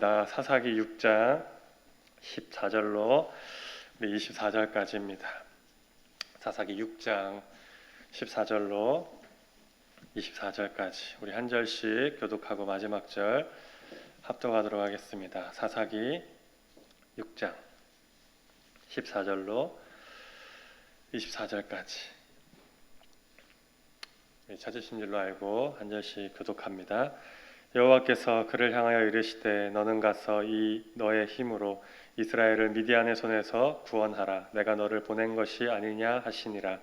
나 사사기 6장 14절로 24절까지입니다. 사사기 6장 14절로 24절까지 우리 한 절씩 교독하고 마지막 절 합독하도록 하겠습니다. 사사기 6장 14절로 24절까지 찾으신 줄로 알고 한 절씩 교독합니다. 여호와께서 그를 향하여 이르시되 너는 가서 이 너의 힘으로 이스라엘을 미디안의 손에서 구원하라. 내가 너를 보낸 것이 아니냐 하시니라.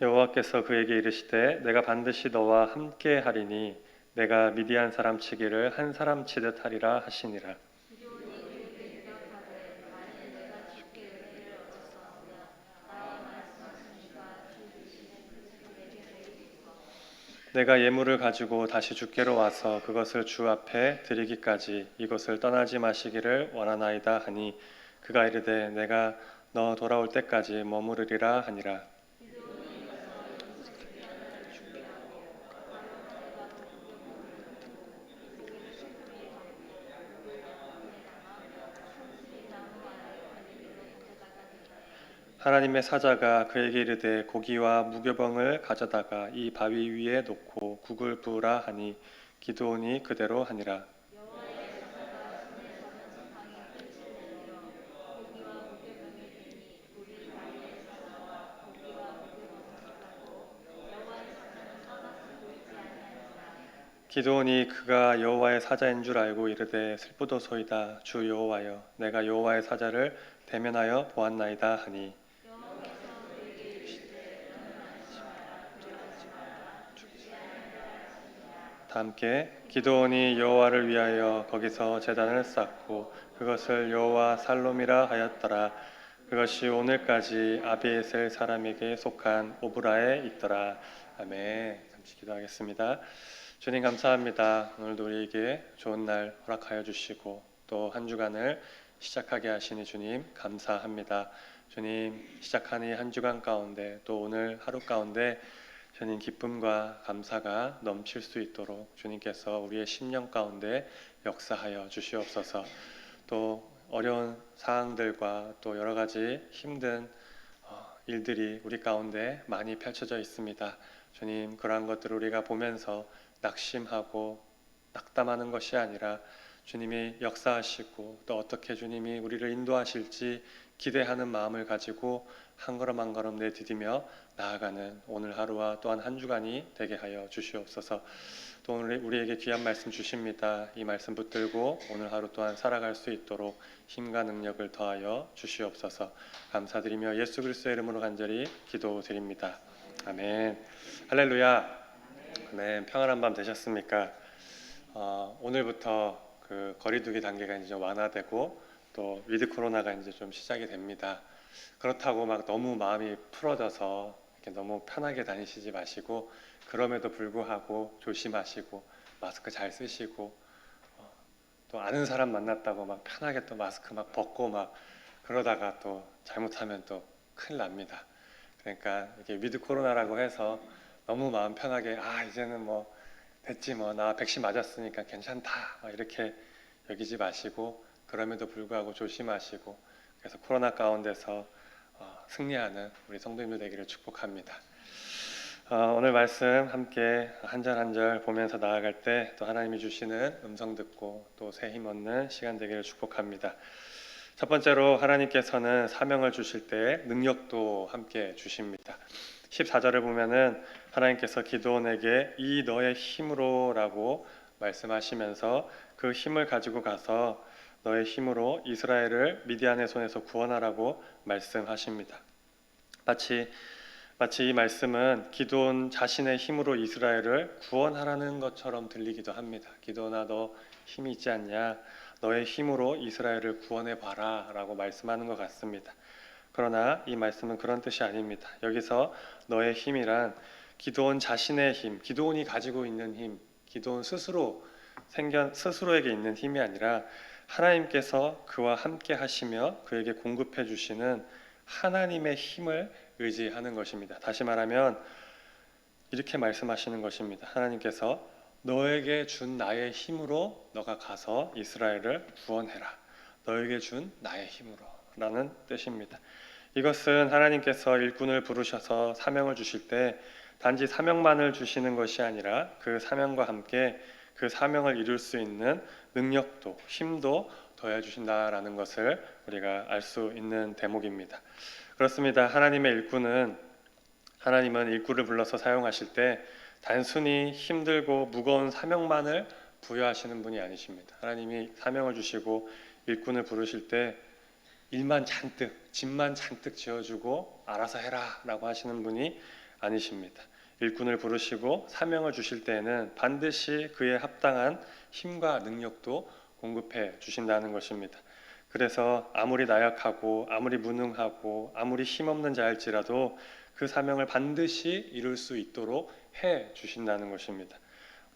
여호와께서 그에게 이르시되 내가 반드시 너와 함께 하리니 내가 미디안 사람 치기를 한 사람 치듯 하리라 하시니라. 내가 예물을 가지고 다시 주께로 와서 그것을 주 앞에 드리기까지 이곳을 떠나지 마시기를 원하나이다 하니 그가 이르되 내가 너 돌아올 때까지 머무르리라 하니라 하나님의 사자가 그에게 이르되 고기와 무교병을 가져다가 이 바위 위에 놓고 국을 부으라 하니 기도온이 그대로 하니라. 기도온이 그가 여호와의 사자인 줄 알고 이르되 슬프도소이다. 주 여호와여 내가 여호와의 사자를 대면하여 보았나이다 하니 함께 기도원이 여호와를 위하여 거기서 제단을 쌓고 그것을 여호와 살롬이라 하였더라. 그것이 오늘까지 아비에셀 사람에게 속한 오브라에 있더라. 아멘. 잠시 기도하겠습니다. 주님 감사합니다. 오늘도 우리에게 좋은 날 허락하여 주시고 또 한 주간을 시작하게 하시니 주님 감사합니다. 주님 시작하는 한 주간 가운데 또 오늘 하루 가운데 주님 기쁨과 감사가 넘칠 수 있도록 주님께서 우리의 심령 가운데 역사하여 주시옵소서. 또 어려운 상황들과 또 여러 가지 힘든 어, 일들이 우리 가운데 많이 펼쳐져 있습니다. 주님 그러한 것들을 우리가 보면서 낙심하고 낙담하는 것이 아니라 주님이 역사하시고 또 어떻게 주님이 우리를 인도하실지 기대하는 마음을 가지고 한 걸음 한 걸음 내디디며 나아가는 오늘 하루와 또한 한 주간이 되게 하여 주시옵소서. 또 오늘 우리에게 귀한 말씀 주십니다. 이 말씀 붙들고 오늘 하루 또한 살아갈 수 있도록 힘과 능력을 더하여 주시옵소서. 감사드리며 예수 그리스도의 이름으로 간절히 기도드립니다. 아멘. 할렐루야. 아멘. 평안한 밤 되셨습니까? 어, 오늘부터 그 거리두기 단계가 이제 좀 완화되고 또 위드 코로나가 이제 좀 시작이 됩니다. 그렇다고 막 너무 마음이 풀어져서 이렇게 너무 편하게 다니시지 마시고 그럼에도 불구하고 조심하시고 마스크 잘 쓰시고 어, 또 아는 사람 만났다고 막 편하게 또 마스크 막 벗고 막 그러다가 또 잘못하면 또 큰일 납니다. 그러니까 이게 위드 코로나라고 해서 너무 마음 편하게 아 이제는 뭐 됐지 뭐 나 백신 맞았으니까 괜찮다 막 이렇게 여기지 마시고 그럼에도 불구하고 조심하시고 그래서 코로나 가운데서 어, 승리하는 우리 성도님들 되기를 축복합니다. 어, 오늘 말씀 함께 한 절 한 절 보면서 나아갈 때 또 하나님이 주시는 음성 듣고 또 새 힘 얻는 시간 되기를 축복합니다. 첫 번째로 하나님께서는 사명을 주실 때 능력도 함께 주십니다. 14절을 보면은 하나님께서 기도원에게 이 너의 힘으로라고 말씀하시면서 그 힘을 가지고 가서 너의 힘으로 이스라엘을 미디안의 손에서 구원하라고 말씀하십니다. 마치 마치 이 말씀은 기도원 자신의 힘으로 이스라엘을 구원하라는 것처럼 들리기도 합니다. 기도나 너 힘이 있지 않냐? 너의 힘으로 이스라엘을 구원해 봐라라고 말씀하는 것 같습니다. 그러나 이 말씀은 그런 뜻이 아닙니다. 여기서 너의 힘이란 기도원 자신의 힘, 기도원이 가지고 있는 힘, 기도원 스스로 생겨 스스로에게 있는 힘이 아니라 하나님께서 그와 함께 하시며 그에게 공급해 주시는 하나님의 힘을 의지하는 것입니다. 다시 말하면 이렇게 말씀하시는 것입니다. 하나님께서 너에게 준 나의 힘으로 너가 가서 이스라엘을 구원해라. 너에게 준 나의 힘으로라는 뜻입니다. 이것은 하나님께서 일꾼을 부르셔서 사명을 주실 때 단지 사명만을 주시는 것이 아니라 그 사명과 함께 그 사명을 이룰 수 있는 능력도 힘도 더해 주신다라는 것을 우리가 알 수 있는 대목입니다. 그렇습니다. 하나님의 일꾼은 하나님은 일꾼을 불러서 사용하실 때 단순히 힘들고 무거운 사명만을 부여하시는 분이 아니십니다. 하나님이 사명을 주시고 일꾼을 부르실 때 일만 잔뜩 집만 잔뜩 지어주고 알아서 해라 라고 하시는 분이 아니십니다. 일꾼을 부르시고 사명을 주실 때에는 반드시 그에 합당한 힘과 능력도 공급해 주신다는 것입니다. 그래서 아무리 나약하고 아무리 무능하고 아무리 힘없는 자일지라도 그 사명을 반드시 이룰 수 있도록 해 주신다는 것입니다.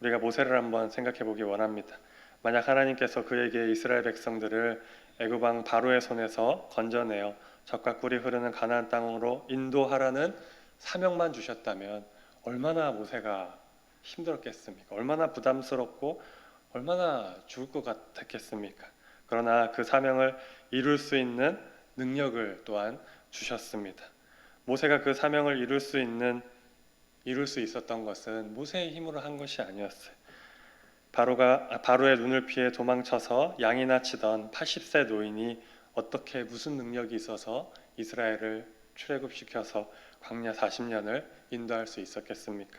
우리가 모세를 한번 생각해 보기 원합니다. 만약 하나님께서 그에게 이스라엘 백성들을 애굽 왕 바로의 손에서 건져내어 적과 꿀이 흐르는 가나안 땅으로 인도하라는 사명만 주셨다면 얼마나 모세가 힘들었겠습니까? 얼마나 부담스럽고 얼마나 죽을 것 같았겠습니까? 그러나 그 사명을 이룰 수 있는 능력을 또한 주셨습니다. 모세가 그 사명을 이룰 수 있는 이룰 수 있었던 것은 모세의 힘으로 한 것이 아니었어요. 바로가 아, 바로의 눈을 피해 도망쳐서 양이나 치던 80세 노인이 어떻게 무슨 능력이 있어서 이스라엘을 출애굽시켜서 광야 40년을 인도할 수 있었겠습니까?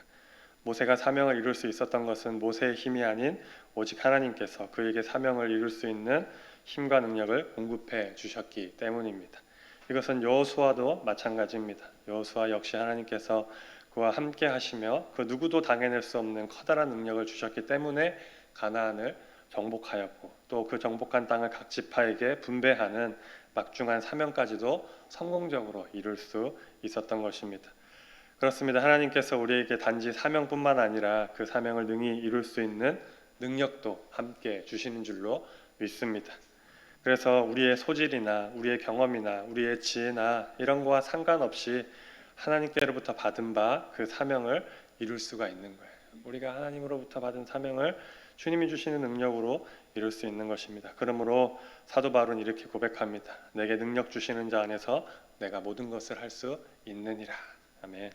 모세가 사명을 이룰 수 있었던 것은 모세의 힘이 아닌 오직 하나님께서 그에게 사명을 이룰 수 있는 힘과 능력을 공급해 주셨기 때문입니다. 이것은 여호수아도 마찬가지입니다. 여호수아 역시 하나님께서 그와 함께 하시며 그 누구도 당해낼 수 없는 커다란 능력을 주셨기 때문에 가나안을 정복하였고 또 그 정복한 땅을 각 지파에게 분배하는 막중한 사명까지도 성공적으로 이룰 수 있었던 것입니다. 그렇습니다. 하나님께서 우리에게 단지 사명뿐만 아니라 그 사명을 능히 이룰 수 있는 능력도 함께 주시는 줄로 믿습니다. 그래서 우리의 소질이나 우리의 경험이나 우리의 지혜나 이런 거와 상관없이 하나님께로부터 받은 바 그 사명을 이룰 수가 있는 거예요. 우리가 하나님으로부터 받은 사명을 주님이 주시는 능력으로 이룰 수 있는 것입니다. 그러므로 사도 바울은 이렇게 고백합니다. 내게 능력 주시는 자 안에서 내가 모든 것을 할 수 있느니라. 아멘.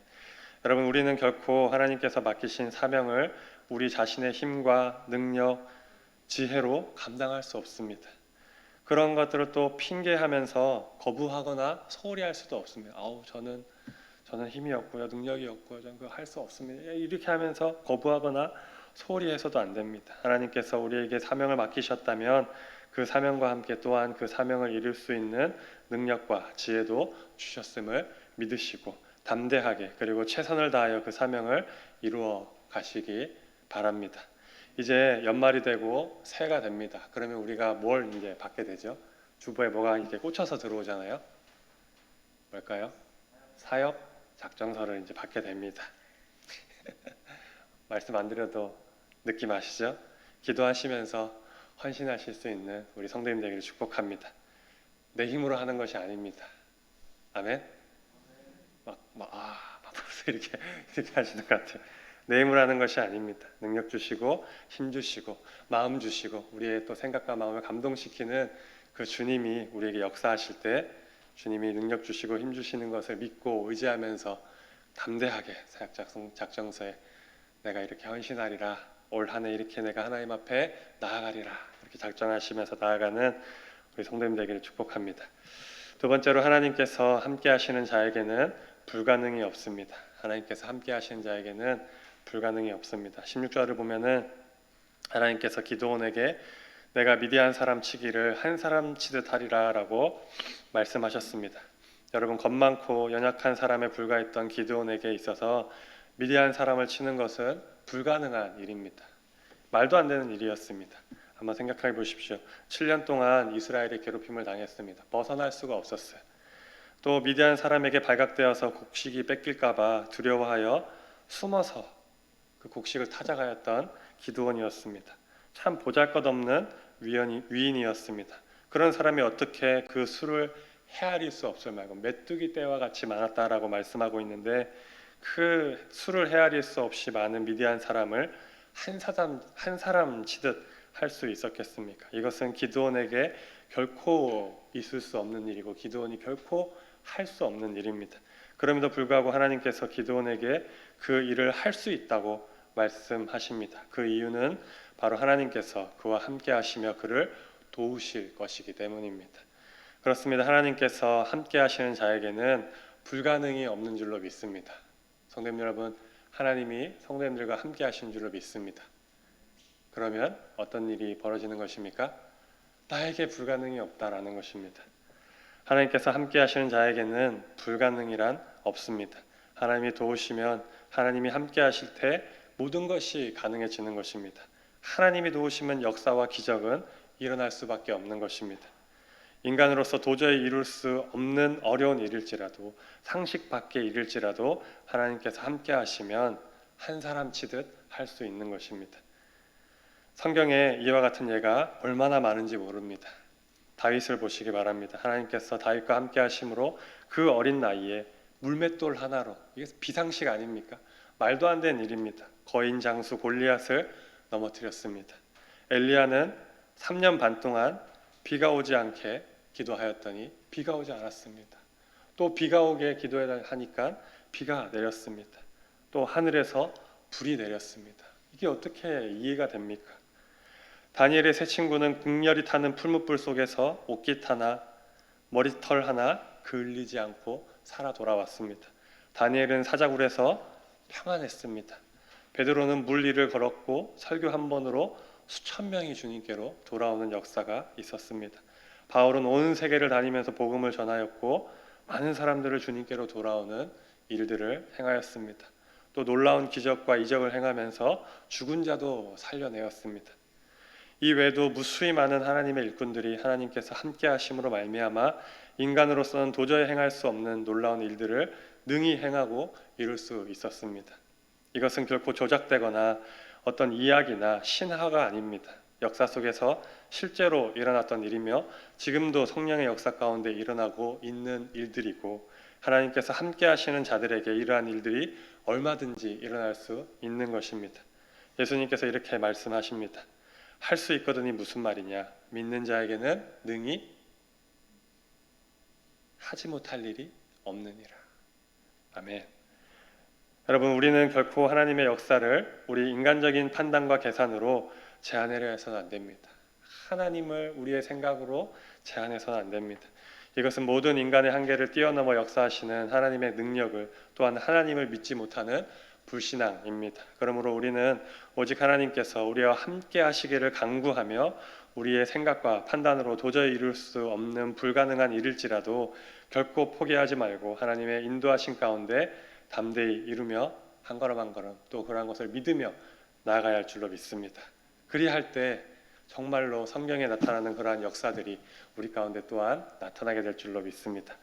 여러분 우리는 결코 하나님께서 맡기신 사명을 우리 자신의 힘과 능력, 지혜로 감당할 수 없습니다. 그런 것들을 또 핑계하면서 거부하거나 소홀히 할 수도 없습니다. 아우 저는 저는 힘이 없고요, 능력이 없고요, 저는 그거 할 수 없습니다. 이렇게 하면서 거부하거나 소홀히 해서도 안 됩니다. 하나님께서 우리에게 사명을 맡기셨다면 그 사명과 함께 또한 그 사명을 이룰 수 있는 능력과 지혜도 주셨음을 믿으시고 담대하게 그리고 최선을 다하여 그 사명을 이루어 가시기 바랍니다. 이제 연말이 되고 새해가 됩니다. 그러면 우리가 뭘 이제 받게 되죠? 주부에 뭐가 이렇게 꽂혀서 들어오잖아요. 뭘까요? 사역 작정서를 이제 받게 됩니다. 말씀 안 드려도 느낌 아시죠? 기도하시면서 헌신하실 수 있는 우리 성도님 되기를 축복합니다. 내 힘으로 하는 것이 아닙니다. 아멘. 막, 막, 아, 막 이렇게, 이렇게 하시는 것 같아요. 내 힘으로 하는 것이 아닙니다. 능력 주시고, 힘 주시고, 마음 주시고, 우리의 또 생각과 마음을 감동시키는 그 주님이 우리에게 역사하실 때, 주님이 능력 주시고, 힘 주시는 것을 믿고 의지하면서 담대하게 사역 작성, 작정서에 내가 이렇게 헌신하리라, 올 한 해 이렇게 내가 하나님 앞에 나아가리라, 이렇게 작정하시면서 나아가는 우리 성도님 되기를 축복합니다. 두 번째로 하나님께서 함께 하시는 자에게는 불가능이 없습니다. 하나님께서 함께 하시는 자에게는 불가능이 없습니다. 16절을 보면은 하나님께서 기도원에게 내가 미디안 사람 치기를 한 사람 치듯 하리라라고 말씀하셨습니다. 여러분 겁 많고 연약한 사람에 불과했던 기드온에게 있어서 미디안 사람을 치는 것은 불가능한 일입니다. 말도 안 되는 일이었습니다. 한번 생각해 보십시오. 7년 동안 이스라엘의 괴롭힘을 당했습니다. 벗어날 수가 없었어요. 또 미디안 사람에게 발각되어서 곡식이 뺏길까봐 두려워하여 숨어서 그 곡식을 찾아가였던 기드온이었습니다. 참 보잘것없는 위인이었습니다. 그런 사람이 어떻게 그 수를 헤아릴 수 없을 말고 메뚜기 떼와 같이 많았다라고 말씀하고 있는데 그 수를 헤아릴 수 없이 많은 미디안 사람을 한 사람 한 사람 치듯 할 수 있었겠습니까? 이것은 기드온에게 결코 있을 수 없는 일이고 기드온이 결코 할 수 없는 일입니다. 그럼에도 불구하고 하나님께서 기드온에게 그 일을 할 수 있다고 말씀하십니다. 그 이유는 바로 하나님께서 그와 함께 하시며 그를 도우실 것이기 때문입니다. 그렇습니다. 하나님께서 함께 하시는 자에게는 불가능이 없는 줄로 믿습니다. 성도님 여러분, 하나님이 성도님들과 함께 하신 줄로 믿습니다. 그러면 어떤 일이 벌어지는 것입니까? 나에게 불가능이 없다라는 것입니다. 하나님께서 함께 하시는 자에게는 불가능이란 없습니다. 하나님이 도우시면 하나님이 함께 하실 때 모든 것이 가능해지는 것입니다. 하나님이 도우시면 역사와 기적은 일어날 수밖에 없는 것입니다. 인간으로서 도저히 이룰 수 없는 어려운 일일지라도 상식 밖의 일일지라도 하나님께서 함께 하시면 한 사람 치듯 할 수 있는 것입니다. 성경에 이와 같은 예가 얼마나 많은지 모릅니다. 다윗을 보시기 바랍니다. 하나님께서 다윗과 함께 하심으로 그 어린 나이에 물맷돌 하나로 이게 비상식 아닙니까? 말도 안 되는 일입니다. 거인 장수 골리앗을 넘어뜨렸습니다. 엘리야는 3년 반 동안 비가 오지 않게 기도하였더니 비가 오지 않았습니다. 또 비가 오게 기도하니까 비가 내렸습니다. 또 하늘에서 불이 내렸습니다. 이게 어떻게 이해가 됩니까? 다니엘의 세 친구는 극렬히 타는 풀무불 속에서 옷깃 하나, 머리털 하나 그을리지 않고 살아 돌아왔습니다. 다니엘은 사자굴에서 평안했습니다. 베드로는 물 위를 걸었고 설교 한 번으로 수천 명이 주님께로 돌아오는 역사가 있었습니다. 바울은 온 세계를 다니면서 복음을 전하였고 많은 사람들을 주님께로 돌아오는 일들을 행하였습니다. 또 놀라운 기적과 이적을 행하면서 죽은 자도 살려내었습니다. 이 외에도 무수히 많은 하나님의 일꾼들이 하나님께서 함께 하심으로 말미암아 인간으로서는 도저히 행할 수 없는 놀라운 일들을 능히 행하고 이룰 수 있었습니다. 이것은 결코 조작되거나 어떤 이야기나 신화가 아닙니다. 역사 속에서 실제로 일어났던 일이며 지금도 성령의 역사 가운데 일어나고 있는 일들이고 하나님께서 함께 하시는 자들에게 이러한 일들이 얼마든지 일어날 수 있는 것입니다. 예수님께서 이렇게 말씀하십니다. 할 수 있거든이 무슨 말이냐? 믿는 자에게는 능히 하지 못할 일이 없느니라. 아멘. 여러분, 우리는 결코 하나님의 역사를 우리 인간적인 판단과 계산으로 제한하려 해서는 안 됩니다. 하나님을 우리의 생각으로 제한해서는 안 됩니다. 이것은 모든 인간의 한계를 뛰어넘어 역사하시는 하나님의 능력을 또한 하나님을 믿지 못하는 불신앙입니다. 그러므로 우리는 오직 하나님께서 우리와 함께 하시기를 간구하며 우리의 생각과 판단으로 도저히 이룰 수 없는 불가능한 일일지라도 결코 포기하지 말고 하나님의 인도하신 가운데 담대히 이루며 한 걸음 한 걸음 또 그러한 것을 믿으며 나아가야 할 줄로 믿습니다. 그리할 때 정말로 성경에 나타나는 그러한 역사들이 우리 가운데 또한 나타나게 될 줄로 믿습니다.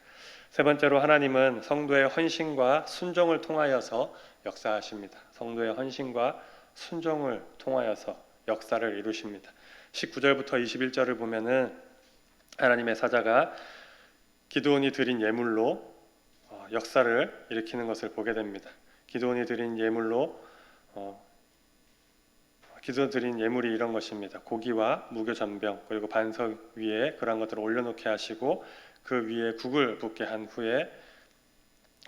세 번째로 하나님은 성도의 헌신과 순종을 통하여서 역사하십니다. 성도의 헌신과 순종을 통하여서 역사를 이루십니다. 19절부터 21절을 보면은 하나님의 사자가 기도원이 드린 예물로 어, 역사를 일으키는 것을 보게 됩니다. 기도원이 드린 예물로 어, 기도 드린 예물이 이런 것입니다. 고기와 무교 전병 그리고 반석 위에 그러한 것들을 올려놓게 하시고 그 위에 국을 붓게 한 후에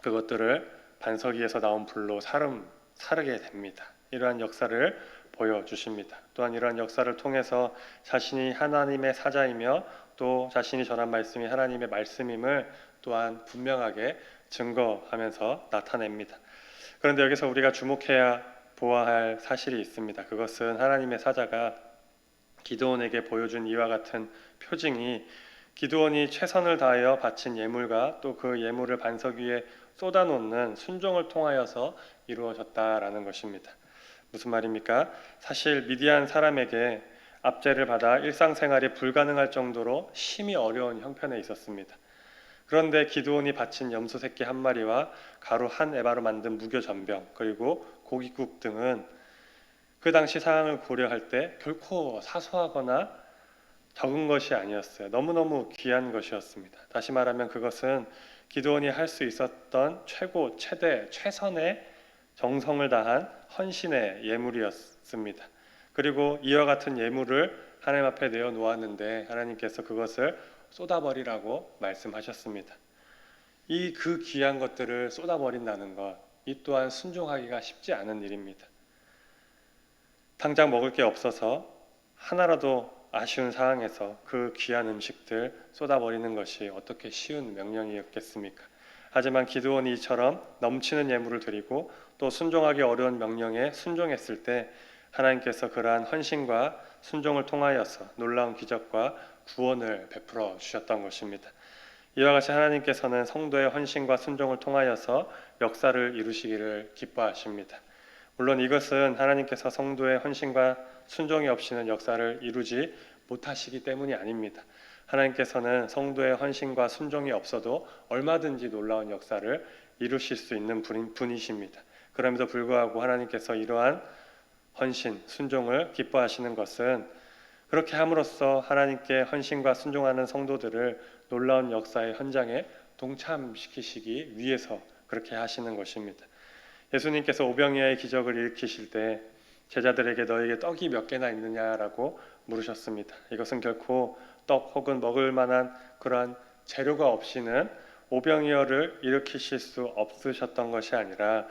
그것들을 반석 위에서 나온 불로 사름 사르게 됩니다. 이러한 역사를 보여주십니다. 또한 이러한 역사를 통해서 자신이 하나님의 사자이며 또 자신이 전한 말씀이 하나님의 말씀임을 또한 분명하게 증거하면서 나타냅니다. 그런데 여기서 우리가 주목해야 보아할 사실이 있습니다. 그것은 하나님의 사자가 기도원에게 보여준 이와 같은 표징이 기도원이 최선을 다하여 바친 예물과 또 그 예물을 반석 위에 쏟아놓는 순종을 통하여서 이루어졌다라는 것입니다. 무슨 말입니까? 사실 미디안 사람에게 압제를 받아 일상생활이 불가능할 정도로 심히 어려운 형편에 있었습니다. 그런데 기드온이 바친 염소 새끼 한 마리와 가루 한 에바로 만든 무교 전병 그리고 고깃국 등은 그 당시 상황을 고려할 때 결코 사소하거나 적은 것이 아니었어요. 너무너무 귀한 것이었습니다. 다시 말하면 그것은 기도원이 할 수 있었던 최고, 최대, 최선의 정성을 다한 헌신의 예물이었습니다. 그리고 이와 같은 예물을 하나님 앞에 내어 놓았는데 하나님께서 그것을 쏟아버리라고 말씀하셨습니다. 이 그 귀한 것들을 쏟아버린다는 것, 이 또한 순종하기가 쉽지 않은 일입니다. 당장 먹을 게 없어서 하나라도 아쉬운 상황에서 그 귀한 음식들 쏟아버리는 것이 어떻게 쉬운 명령이었겠습니까? 하지만 기드온이 이처럼 넘치는 예물을 드리고 또 순종하기 어려운 명령에 순종했을 때 하나님께서 그러한 헌신과 순종을 통하여서 놀라운 기적과 구원을 베풀어 주셨던 것입니다. 이와 같이 하나님께서는 성도의 헌신과 순종을 통하여서 역사를 이루시기를 기뻐하십니다. 물론 이것은 하나님께서 성도의 헌신과 순종이 없이는 역사를 이루지 못하시기 때문이 아닙니다. 하나님께서는 성도의 헌신과 순종이 없어도 얼마든지 놀라운 역사를 이루실 수 있는 분- 분이십니다. 그럼에도 불구하고 하나님께서 이러한 헌신, 순종을 기뻐하시는 것은 그렇게 함으로써 하나님께 헌신과 순종하는 성도들을 놀라운 역사의 현장에 동참시키시기 위해서 그렇게 하시는 것입니다. 예수님께서 오병이어의 기적을 일으키실 때 제자들에게 너에게 떡이 몇 개나 있느냐라고 물으셨습니다. 이것은 결코 떡 혹은 먹을 만한 그러한 재료가 없이는 오병이어를 일으키실 수 없으셨던 것이 아니라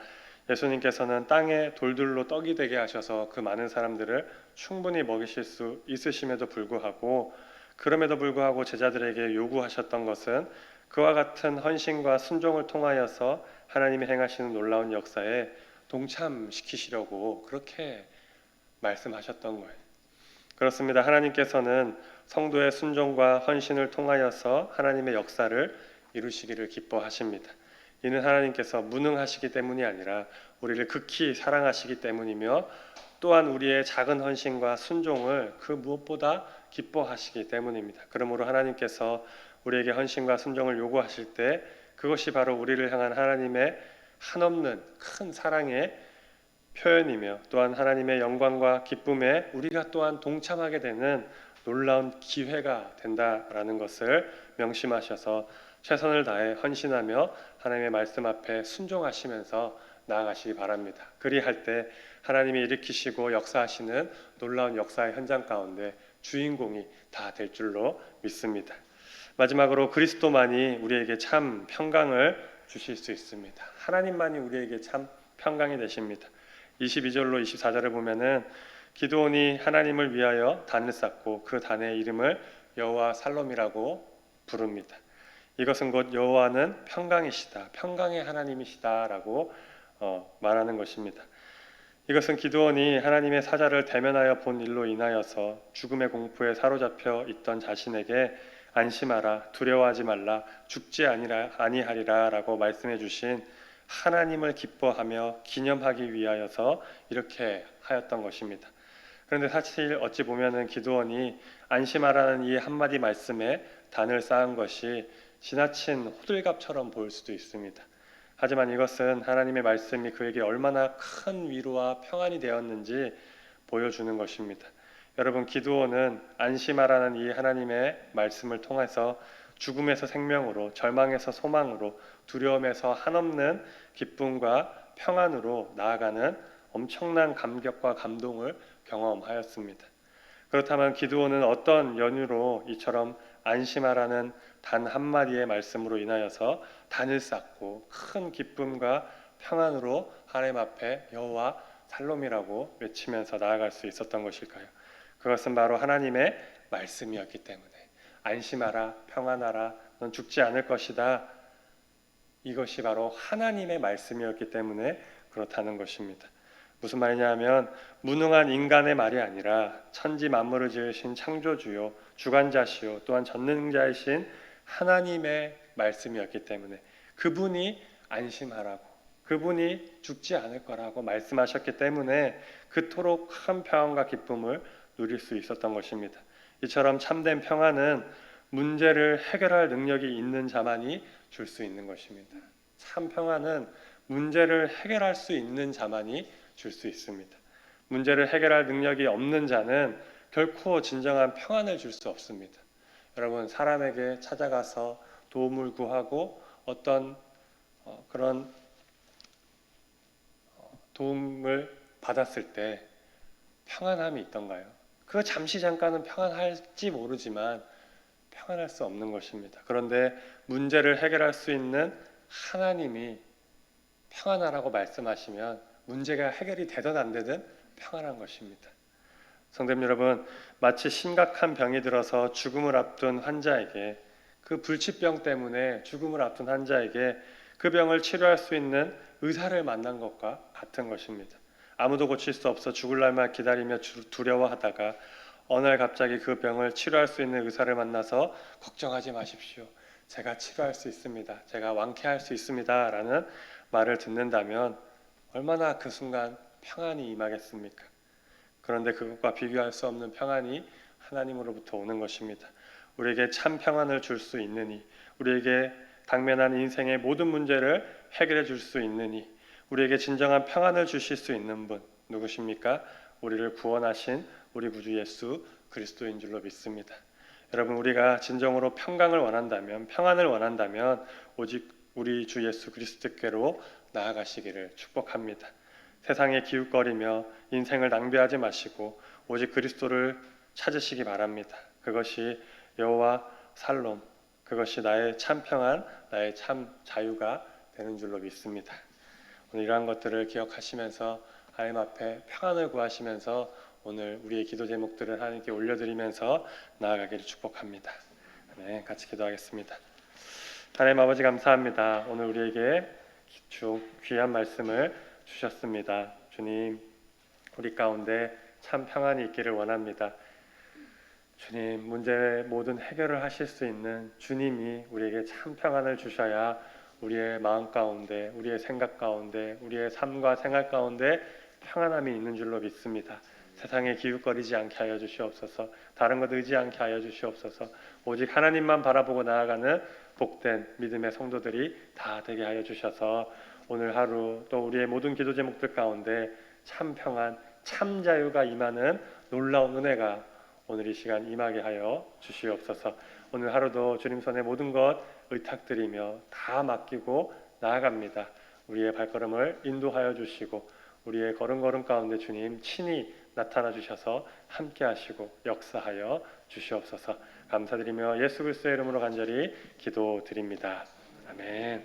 예수님께서는 땅에 돌들로 떡이 되게 하셔서 그 많은 사람들을 충분히 먹이실 수 있으심에도 불구하고 그럼에도 불구하고 제자들에게 요구하셨던 것은 그와 같은 헌신과 순종을 통하여서 하나님이 행하시는 놀라운 역사에 동참시키시려고 그렇게 말씀하셨던 거예요. 그렇습니다. 하나님께서는 성도의 순종과 헌신을 통하여서 하나님의 역사를 이루시기를 기뻐하십니다. 이는 하나님께서 무능하시기 때문이 아니라 우리를 극히 사랑하시기 때문이며 또한 우리의 작은 헌신과 순종을 그 무엇보다 기뻐하시기 때문입니다. 그러므로 하나님께서 우리에게 헌신과 순종을 요구하실 때 그것이 바로 우리를 향한 하나님의 한없는 큰 사랑의 표현이며 또한 하나님의 영광과 기쁨에 우리가 또한 동참하게 되는 놀라운 기회가 된다라는 것을 명심하셔서 최선을 다해 헌신하며 하나님의 말씀 앞에 순종하시면서 나아가시기 바랍니다. 그리할 때 하나님이 일으키시고 역사하시는 놀라운 역사의 현장 가운데 주인공이 다 될 줄로 믿습니다. 마지막으로 그리스도만이 우리에게 참 평강을 주실 수 있습니다. 하나님만이 우리에게 참 평강이 되십니다. 22절로 24절을 보면은 기도온이 하나님을 위하여 단을 쌓고 그 단의 이름을 여호와 살롬이라고 부릅니다. 이것은 곧 여호와는 평강이시다, 평강의 하나님이시다라고 어, 말하는 것입니다. 이것은 기도원이 하나님의 사자를 대면하여 본 일로 인하여서 죽음의 공포에 사로잡혀 있던 자신에게 안심하라 두려워하지 말라 죽지 아니라 아니하리라라고 말씀해 주신 하나님을 기뻐하며 기념하기 위하여서 이렇게 하였던 것입니다. 그런데 사실 어찌 보면은 기도원이 안심하라는 이 한마디 말씀에 단을 쌓은 것이 지나친 호들갑처럼 보일 수도 있습니다. 하지만 이것은 하나님의 말씀이 그에게 얼마나 큰 위로와 평안이 되었는지 보여주는 것입니다. 여러분 기도원은 안심하라는 이 하나님의 말씀을 통해서 죽음에서 생명으로 절망에서 소망으로 두려움에서 한없는 기쁨과 평안으로 나아가는 엄청난 감격과 감동을 경험하였습니다. 그렇다면 기도원은 어떤 연유로 이처럼 안심하라는 단 한마디의 말씀으로 인하여서 단을 쌓고 큰 기쁨과 평안으로 하나님 앞에 여호와 살롬이라고 외치면서 나아갈 수 있었던 것일까요? 그것은 바로 하나님의 말씀이었기 때문에 안심하라 평안하라 넌 죽지 않을 것이다 이것이 바로 하나님의 말씀이었기 때문에 그렇다는 것입니다. 무슨 말이냐면 무능한 인간의 말이 아니라 천지 만물을 지으신 창조주요 주관자시요 또한 전능자이신 하나님의 말씀이었기 때문에 그분이 안심하라고 그분이 죽지 않을 거라고 말씀하셨기 때문에 그토록 큰 평안과 기쁨을 누릴 수 있었던 것입니다. 이처럼 참된 평안은 문제를 해결할 능력이 있는 자만이 줄 수 있는 것입니다. 참 평안은 문제를 해결할 수 있는 자만이 줄 수 있습니다. 문제를 해결할 능력이 없는 자는 결코 진정한 평안을 줄 수 없습니다. 여러분 사람에게 찾아가서 도움을 구하고 어떤 어, 그런 어, 도움을 받았을 때 평안함이 있던가요? 그 잠시 잠깐은 평안할지 모르지만 평안할 수 없는 것입니다. 그런데 문제를 해결할 수 있는 하나님이 평안하라고 말씀하시면 문제가 해결이 되든 안 되든 평안한 것입니다. 성도님 여러분, 마치 심각한 병이 들어서 죽음을 앞둔 환자에게 그 불치병 때문에 죽음을 앞둔 환자에게 그 병을 치료할 수 있는 의사를 만난 것과 같은 것입니다. 아무도 고칠 수 없어 죽을 날만 기다리며 주- 두려워하다가 어느 날 갑자기 그 병을 치료할 수 있는 의사를 만나서 걱정하지 마십시오. 제가 치료할 수 있습니다. 제가 완쾌할 수 있습니다. 라는 말을 듣는다면 얼마나 그 순간 평안이 임하겠습니까? 그런데 그것과 비교할 수 없는 평안이 하나님으로부터 오는 것입니다. 우리에게 참 평안을 줄 수 있느니, 우리에게 당면한 인생의 모든 문제를 해결해 줄 수 있느니, 우리에게 진정한 평안을 주실 수 있는 분 누구십니까? 우리를 구원하신 우리 구주 예수 그리스도인 줄로 믿습니다. 여러분 우리가 진정으로 평강을 원한다면 평안을 원한다면 오직 우리 주 예수 그리스도께로 나아가시기를 축복합니다. 세상에 기웃거리며 인생을 낭비하지 마시고 오직 그리스도를 찾으시기 바랍니다. 그것이 여호와 살롬 그것이 나의 참 평안 나의 참 자유가 되는 줄로 믿습니다. 오늘 이러한 것들을 기억하시면서 하나님 앞에 평안을 구하시면서 오늘 우리의 기도 제목들을 하나님께 올려드리면서 나아가기를 축복합니다. 네, 같이 기도하겠습니다. 하나님 아버지 감사합니다. 오늘 우리에게 주 귀한 말씀을 주셨습니다. 주님, 우리 가운데 참 평안이 있기를 원합니다. 주님, 문제 모든 해결을 하실 수 있는 주님이 우리에게 참 평안을 주셔야 우리의 마음 가운데, 우리의 생각 가운데, 우리의 삶과 생활 가운데 평안함이 있는 줄로 믿습니다. 세상에 기웃거리지 않게 하여 주시옵소서. 다른 것 의지 않게 하여 주시옵소서. 오직 하나님만 바라보고 나아가는 복된 믿음의 성도들이 다 되게 하여 주셔서 오늘 하루 또 우리의 모든 기도 제목들 가운데 참 평안, 참 자유가 임하는 놀라운 은혜가 오늘 이 시간 임하게 하여 주시옵소서. 오늘 하루도 주님 손에 모든 것 의탁드리며 다 맡기고 나아갑니다. 우리의 발걸음을 인도하여 주시고 우리의 걸음걸음 가운데 주님 친히 나타나 주셔서 함께 하시고 역사하여 주시옵소서. 감사드리며 예수 그리스도의 이름으로 간절히 기도드립니다. 아멘.